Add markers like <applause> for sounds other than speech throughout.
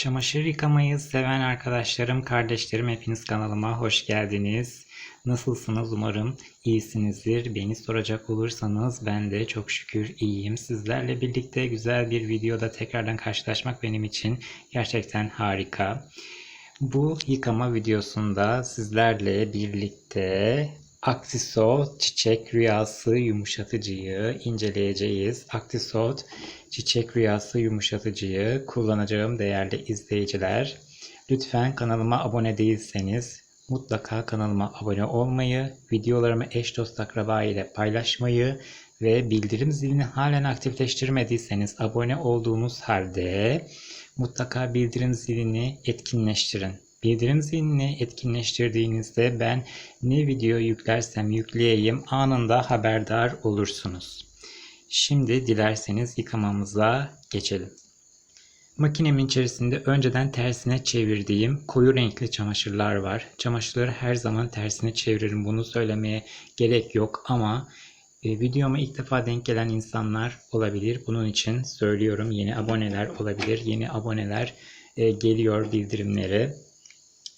Çamaşır yıkamayı seven arkadaşlarım, kardeşlerim hepiniz kanalıma hoş geldiniz. Nasılsınız? Umarım iyisinizdir. Beni soracak olursanız ben de çok şükür iyiyim. Sizlerle birlikte güzel bir videoda tekrardan karşılaşmak benim için gerçekten harika. Bu yıkama videosunda sizlerle birlikte Actisol Çiçek Rüyası Yumuşatıcıyı inceleyeceğiz. Actisol Çiçek Rüyası Yumuşatıcıyı kullanacağım değerli izleyiciler. Lütfen kanalıma abone değilseniz mutlaka kanalıma abone olmayı, videolarımı eş dost akraba ile paylaşmayı ve bildirim zilini halen aktifleştirmediyseniz abone olduğunuz halde mutlaka bildirim zilini etkinleştirin. Bildirim zilini etkinleştirdiğinizde ben ne video yüklersem yükleyeyim anında haberdar olursunuz. Şimdi dilerseniz yıkamamıza geçelim. Makinemin içerisinde önceden tersine çevirdiğim koyu renkli çamaşırlar var. Çamaşırları her zaman tersine çeviririm. Bunu söylemeye gerek yok ama e, videoma ilk defa denk gelen insanlar olabilir. Bunun için söylüyorum. Yeni aboneler olabilir. Yeni aboneler e, geliyor bildirimleri.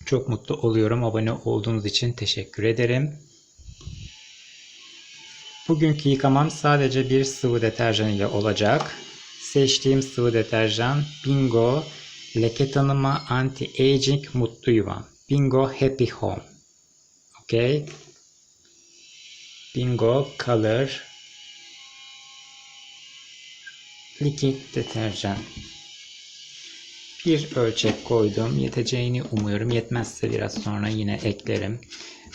Çok mutlu oluyorum. Abone olduğunuz için teşekkür ederim. Bugünkü yıkamam sadece bir sıvı deterjan ile olacak. Seçtiğim sıvı deterjan Bingo Leke Tanıma Anti-Aging Mutlu Yuvam. Bingo Happy Home. Okay. Bingo Color Likit deterjan. Bir ölçek koydum. Yeteceğini umuyorum. Yetmezse biraz sonra yine eklerim.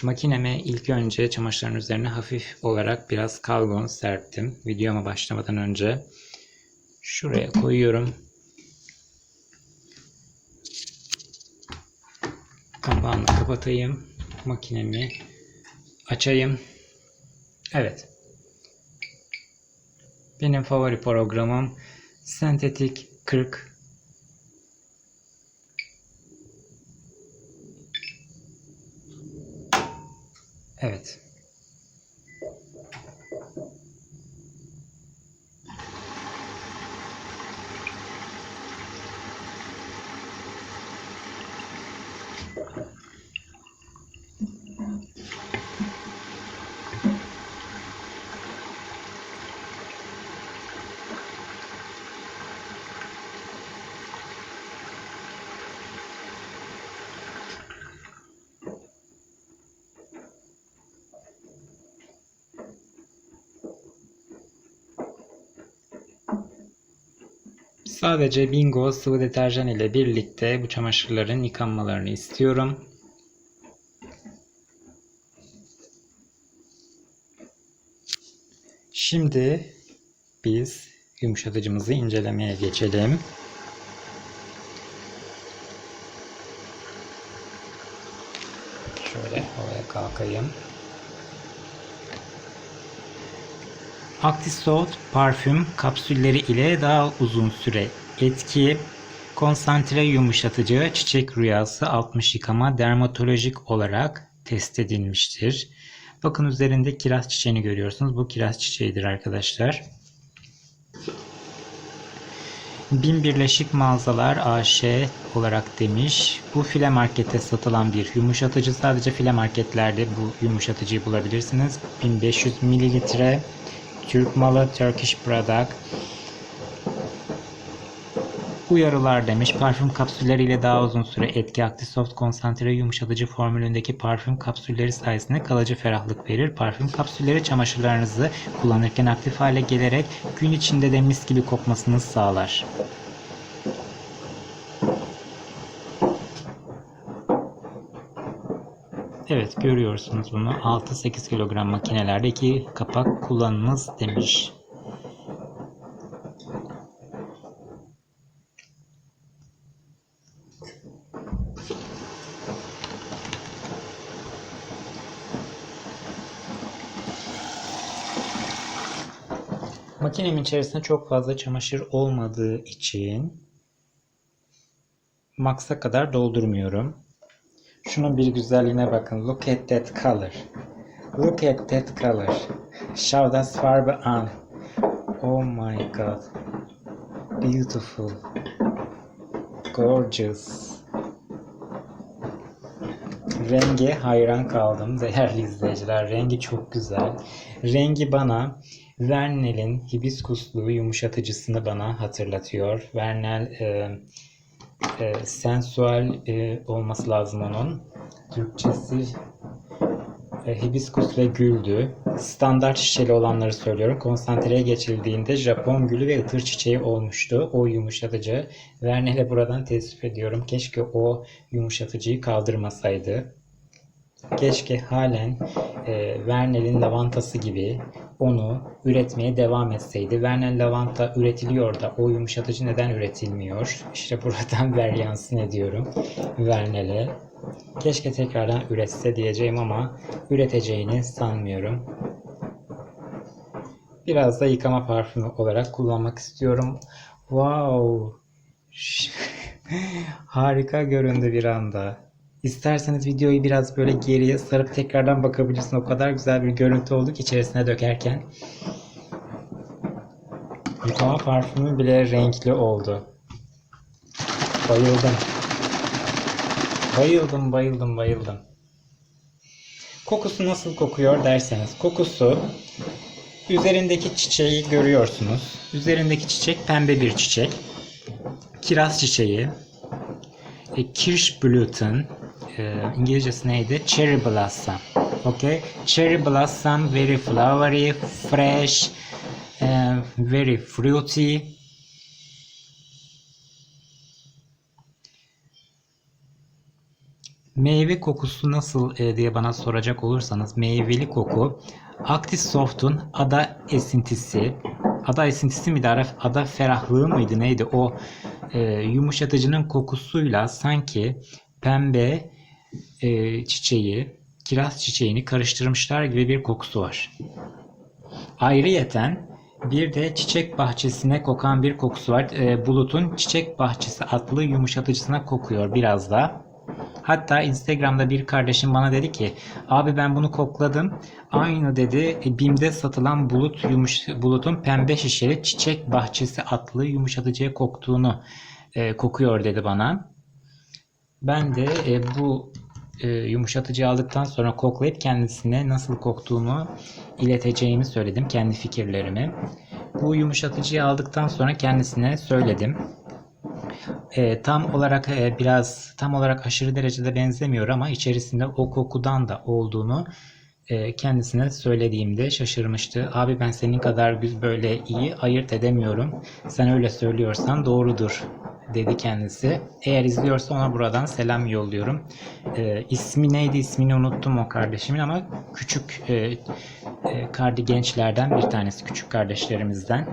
Makineme ilk önce çamaşırların üzerine hafif olarak biraz kalgon serptim. Videoma başlamadan önce. Şuraya koyuyorum. Kapağını kapatayım. Makinemi açayım. Evet. Benim favori programım Sentetik 40 Evet. Sadece Bingo sıvı deterjan ile birlikte bu çamaşırların yıkanmalarını istiyorum. Şimdi biz yumuşatıcımızı incelemeye geçelim. Şöyle havaya kalkayım. Actisol parfüm kapsülleri ile daha uzun süre etki, konsantre yumuşatıcı çiçek rüyası 60 yıkama dermatolojik olarak test edilmiştir. Bakın üzerinde kiraz çiçeğini görüyorsunuz. Bu kiraz çiçeğidir arkadaşlar. Bin Birleşik Mağazalar AŞ olarak demiş. Bu file markette satılan bir yumuşatıcı. Sadece file marketlerde bu yumuşatıcıyı bulabilirsiniz. 1500 mililitre. Türk malı Turkish product. Uyarılar demiş. Parfüm kapsülleriyle daha uzun süre etki Actisoft konsantre yumuşatıcı formülündeki parfüm kapsülleri sayesinde kalıcı ferahlık verir. Parfüm kapsülleri çamaşırlarınızı kullanırken aktif hale gelerek gün içinde de mis gibi kokmasını sağlar. Evet görüyorsunuz bunu 6-8 kilogram makinelerde iki kapak kullanınız demiş. Makinemin içerisinde çok fazla çamaşır olmadığı için maksa kadar doldurmuyorum. Şunun bir güzelliğine bakın. Look at that color. Look at that color. Schau das Farbe an. Oh my god. Beautiful. gorgeous. Renge hayran kaldım değerli izleyiciler. Rengi çok güzel. Rengi bana Vernel'in hibiskuslu yumuşatıcısını bana hatırlatıyor. Vernel e, e, sensual e, olması lazım onun. Türkçesi e, hibiskus ve güldü. Standart şişeli olanları söylüyorum. Konsantreye geçildiğinde Japon gülü ve ıtır çiçeği olmuştu. O yumuşatıcı. Vernel'e buradan teessüf ediyorum. Keşke o yumuşatıcıyı kaldırmasaydı. Keşke halen e, Vernel'in lavantası gibi onu üretmeye devam etseydi. Vernel lavanta üretiliyor da o yumuşatıcı neden üretilmiyor? İşte buradan <laughs> ver yansın ediyorum Vernel'e. Keşke tekrardan üretse diyeceğim ama üreteceğini sanmıyorum. Biraz da yıkama parfümü olarak kullanmak istiyorum. Wow! <laughs> Harika göründü bir anda. İsterseniz videoyu biraz böyle geriye sarıp tekrardan bakabilirsin. O kadar güzel bir görüntü oldu ki içerisine dökerken. Yıkama parfümü bile renkli oldu. Bayıldım. Bayıldım, bayıldım, bayıldım. Kokusu nasıl kokuyor derseniz. Kokusu üzerindeki çiçeği görüyorsunuz. Üzerindeki çiçek pembe bir çiçek. Kiraz çiçeği. E, Kirschblüten. E, İngilizcesi neydi? Cherry blossom. Okay. Cherry blossom very flowery, fresh, e, very fruity. Meyve kokusu nasıl e, diye bana soracak olursanız meyveli koku Active Soft'un ada esintisi ada esintisi miydi Araf? ada ferahlığı mıydı neydi o e, yumuşatıcının kokusuyla sanki pembe e, çiçeği kiraz çiçeğini karıştırmışlar gibi bir kokusu var. Ayrıyeten bir de çiçek bahçesine kokan bir kokusu var. E, Bulut'un çiçek bahçesi adlı yumuşatıcısına kokuyor biraz da. Hatta Instagram'da bir kardeşim bana dedi ki abi ben bunu kokladım. Aynı dedi e, BİM'de satılan bulut yumuş, bulutun pembe şişeli çiçek bahçesi adlı yumuşatıcıya koktuğunu e, kokuyor dedi bana. Ben de e, bu e, yumuşatıcıyı aldıktan sonra koklayıp kendisine nasıl koktuğunu ileteceğimi söyledim. Kendi fikirlerimi. Bu yumuşatıcıyı aldıktan sonra kendisine söyledim. E, tam olarak e, biraz tam olarak aşırı derecede benzemiyor ama içerisinde o kokudan da olduğunu e, kendisine söylediğimde şaşırmıştı. Abi ben senin kadar böyle iyi ayırt edemiyorum. Sen öyle söylüyorsan doğrudur dedi kendisi. Eğer izliyorsa ona buradan selam yolluyorum. E, ismi neydi ismini unuttum o kardeşimin ama küçük e, e, kardi gençlerden bir tanesi küçük kardeşlerimizden.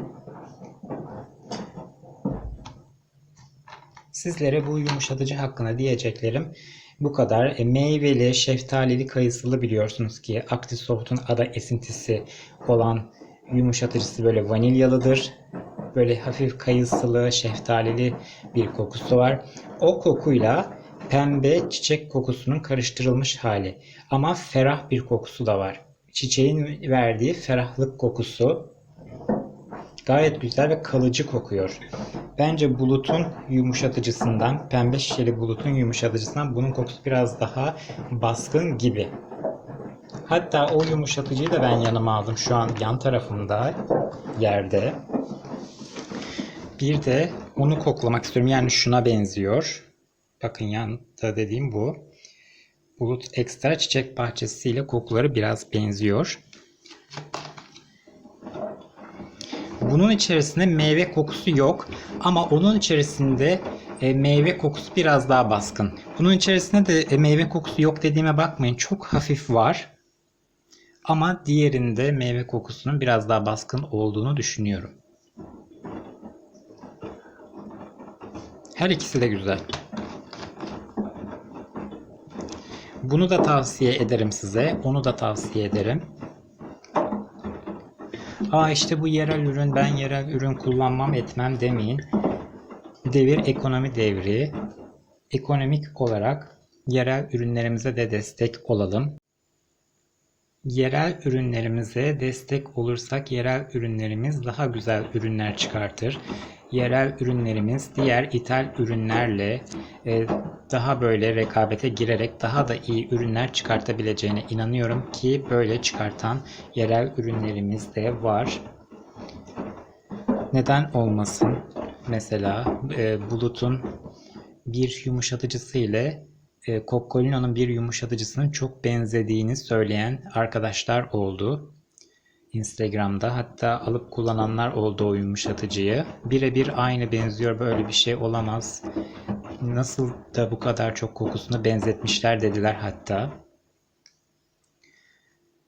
Sizlere bu yumuşatıcı hakkında diyeceklerim bu kadar. E, meyveli, şeftalili, kayısılı biliyorsunuz ki Actisoft'un ada esintisi olan yumuşatıcısı böyle vanilyalıdır. Böyle hafif kayısılı, şeftalili bir kokusu var. O kokuyla pembe çiçek kokusunun karıştırılmış hali. Ama ferah bir kokusu da var. Çiçeğin verdiği ferahlık kokusu Gayet güzel ve kalıcı kokuyor. Bence bulutun yumuşatıcısından, pembe şişeli bulutun yumuşatıcısından bunun kokusu biraz daha baskın gibi. Hatta o yumuşatıcıyı da ben yanıma aldım. Şu an yan tarafımda yerde. Bir de onu koklamak istiyorum. Yani şuna benziyor. Bakın yanda dediğim bu. Bulut ekstra çiçek bahçesiyle kokuları biraz benziyor. Bunun içerisinde meyve kokusu yok ama onun içerisinde e, meyve kokusu biraz daha baskın. Bunun içerisinde de e, meyve kokusu yok dediğime bakmayın. Çok hafif var. Ama diğerinde meyve kokusunun biraz daha baskın olduğunu düşünüyorum. Her ikisi de güzel. Bunu da tavsiye ederim size. Onu da tavsiye ederim. Aa işte bu yerel ürün ben yerel ürün kullanmam etmem demeyin. Devir ekonomi devri. Ekonomik olarak yerel ürünlerimize de destek olalım. Yerel ürünlerimize destek olursak yerel ürünlerimiz daha güzel ürünler çıkartır. Yerel ürünlerimiz diğer ithal ürünlerle e, daha böyle rekabete girerek daha da iyi ürünler çıkartabileceğine inanıyorum ki böyle çıkartan yerel ürünlerimiz de var. Neden olmasın? Mesela e, Bulut'un bir yumuşatıcısı ile e, Coccolino'nun bir yumuşatıcısının çok benzediğini söyleyen arkadaşlar oldu. Instagram'da hatta alıp kullananlar oldu o yumuşatıcıyı. Birebir aynı benziyor böyle bir şey olamaz. Nasıl da bu kadar çok kokusunu benzetmişler dediler hatta.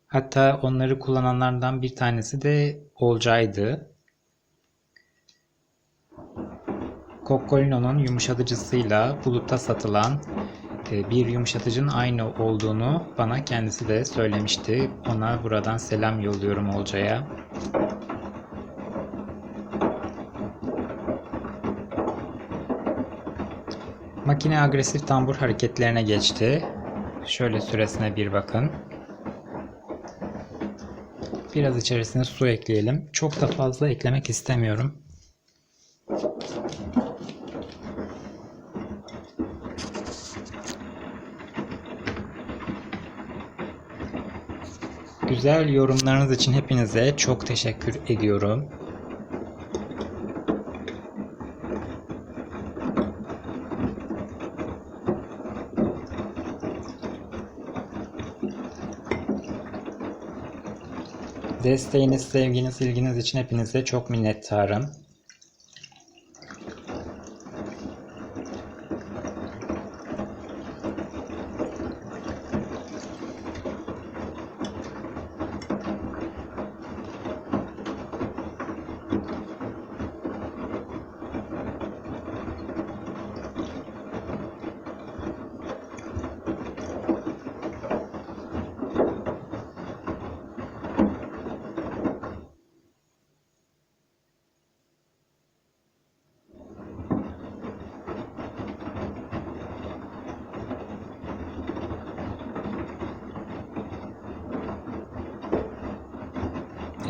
Hatta onları kullananlardan bir tanesi de Olcay'dı. Coccolino'nun yumuşatıcısıyla bulutta satılan bir yumuşatıcının aynı olduğunu bana kendisi de söylemişti. Ona buradan selam yolluyorum Olcay'a. Makine agresif tambur hareketlerine geçti. Şöyle süresine bir bakın. Biraz içerisine su ekleyelim. Çok da fazla eklemek istemiyorum. Güzel yorumlarınız için hepinize çok teşekkür ediyorum. Desteğiniz, sevginiz, ilginiz için hepinize çok minnettarım.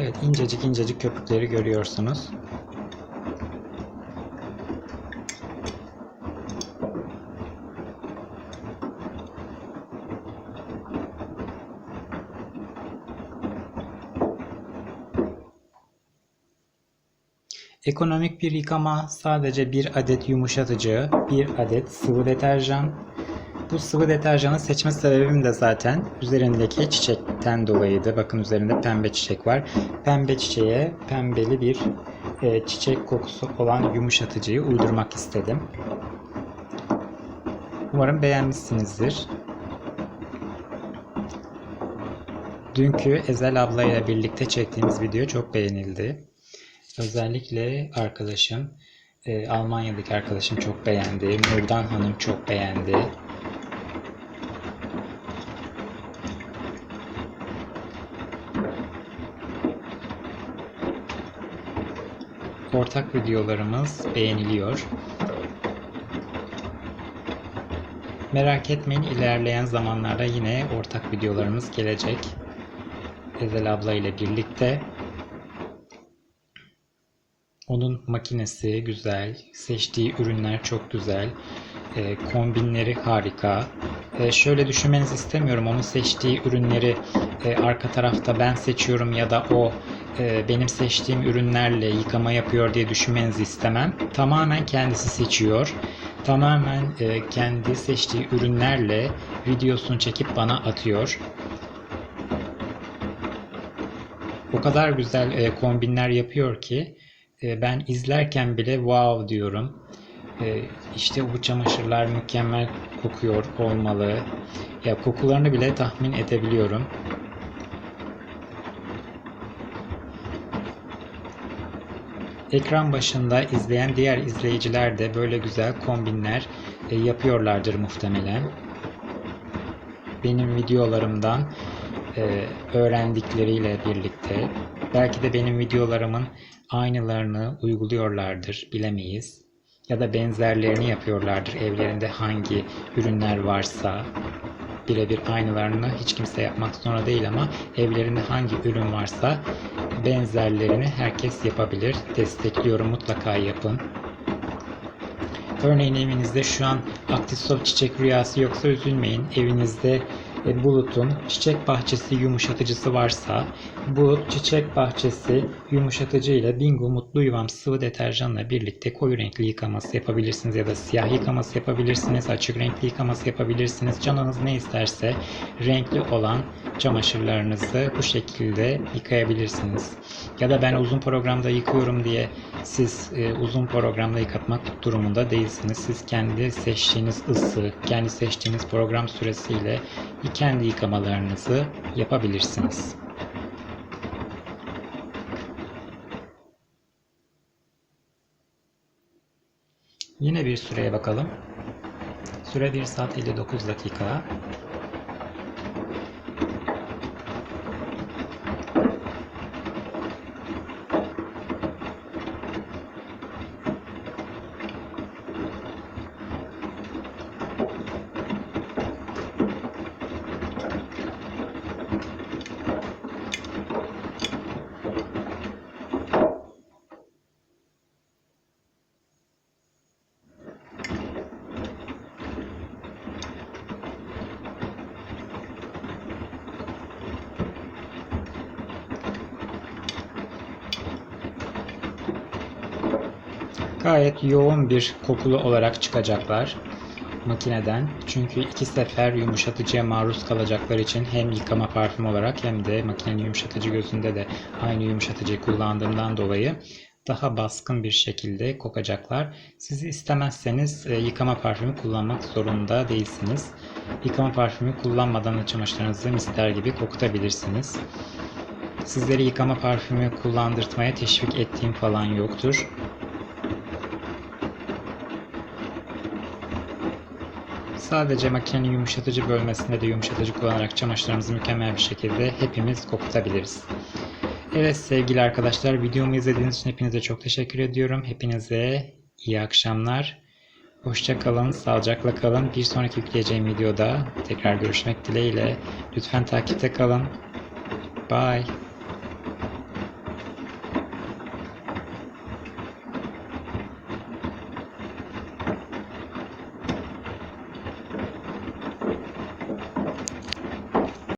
Evet incecik incecik köpükleri görüyorsunuz. Ekonomik bir yıkama sadece bir adet yumuşatıcı, bir adet sıvı deterjan. Bu sıvı deterjanı seçme sebebim de zaten üzerindeki çiçekten dolayıydı. Bakın üzerinde pembe çiçek var. Pembe çiçeğe pembeli bir e, çiçek kokusu olan yumuşatıcıyı uydurmak istedim. Umarım beğenmişsinizdir. Dünkü Ezel abla ile birlikte çektiğimiz video çok beğenildi. Özellikle arkadaşım, e, Almanya'daki arkadaşım çok beğendi. Nurdan Hanım çok beğendi. Ortak videolarımız beğeniliyor. Merak etmeyin ilerleyen zamanlarda yine ortak videolarımız gelecek. Ezel abla ile birlikte. Onun makinesi güzel, seçtiği ürünler çok güzel, e, kombinleri harika. E, şöyle düşünmenizi istemiyorum, onun seçtiği ürünleri e, arka tarafta ben seçiyorum ya da o e, benim seçtiğim ürünlerle yıkama yapıyor diye düşünmenizi istemem. Tamamen kendisi seçiyor. Tamamen e, kendi seçtiği ürünlerle videosunu çekip bana atıyor. O kadar güzel e, kombinler yapıyor ki ben izlerken bile wow diyorum. E, işte bu çamaşırlar mükemmel kokuyor olmalı. Ya kokularını bile tahmin edebiliyorum. Ekran başında izleyen diğer izleyiciler de böyle güzel kombinler e, yapıyorlardır muhtemelen. Benim videolarımdan e, öğrendikleriyle birlikte belki de benim videolarımın aynılarını uyguluyorlardır bilemeyiz. Ya da benzerlerini yapıyorlardır evlerinde hangi ürünler varsa. Birebir aynılarını hiç kimse yapmak zorunda değil ama evlerinde hangi ürün varsa benzerlerini herkes yapabilir. Destekliyorum mutlaka yapın. Örneğin evinizde şu an aktisol çiçek rüyası yoksa üzülmeyin. Evinizde e, Bulut'un çiçek bahçesi yumuşatıcısı varsa Bulut çiçek bahçesi yumuşatıcı ile Bingo Mutlu Yuvam sıvı deterjanla birlikte koyu renkli yıkaması yapabilirsiniz ya da siyah yıkaması yapabilirsiniz, açık renkli yıkaması yapabilirsiniz. Canınız ne isterse renkli olan çamaşırlarınızı bu şekilde yıkayabilirsiniz. Ya da ben uzun programda yıkıyorum diye siz e, uzun programda yıkatmak durumunda değilsiniz. Siz kendi seçtiğiniz ısı, kendi seçtiğiniz program süresiyle kendi yıkamalarınızı yapabilirsiniz. Yine bir süreye bakalım. Süre 1 saat 59 dakika. Gayet yoğun bir kokulu olarak çıkacaklar makineden. Çünkü iki sefer yumuşatıcıya maruz kalacaklar için hem yıkama parfüm olarak hem de makinenin yumuşatıcı gözünde de aynı yumuşatıcıyı kullandığımdan dolayı daha baskın bir şekilde kokacaklar. Siz istemezseniz e, yıkama parfümü kullanmak zorunda değilsiniz. Yıkama parfümü kullanmadan da çamaşırlarınızı mister gibi kokutabilirsiniz. Sizleri yıkama parfümü kullandırtmaya teşvik ettiğim falan yoktur. Sadece makinenin yumuşatıcı bölmesinde de yumuşatıcı kullanarak çamaşırlarımızı mükemmel bir şekilde hepimiz kokutabiliriz. Evet sevgili arkadaşlar videomu izlediğiniz için hepinize çok teşekkür ediyorum. Hepinize iyi akşamlar. Hoşça kalın, sağlıcakla kalın. Bir sonraki yükleyeceğim videoda tekrar görüşmek dileğiyle. Lütfen takipte kalın. Bye.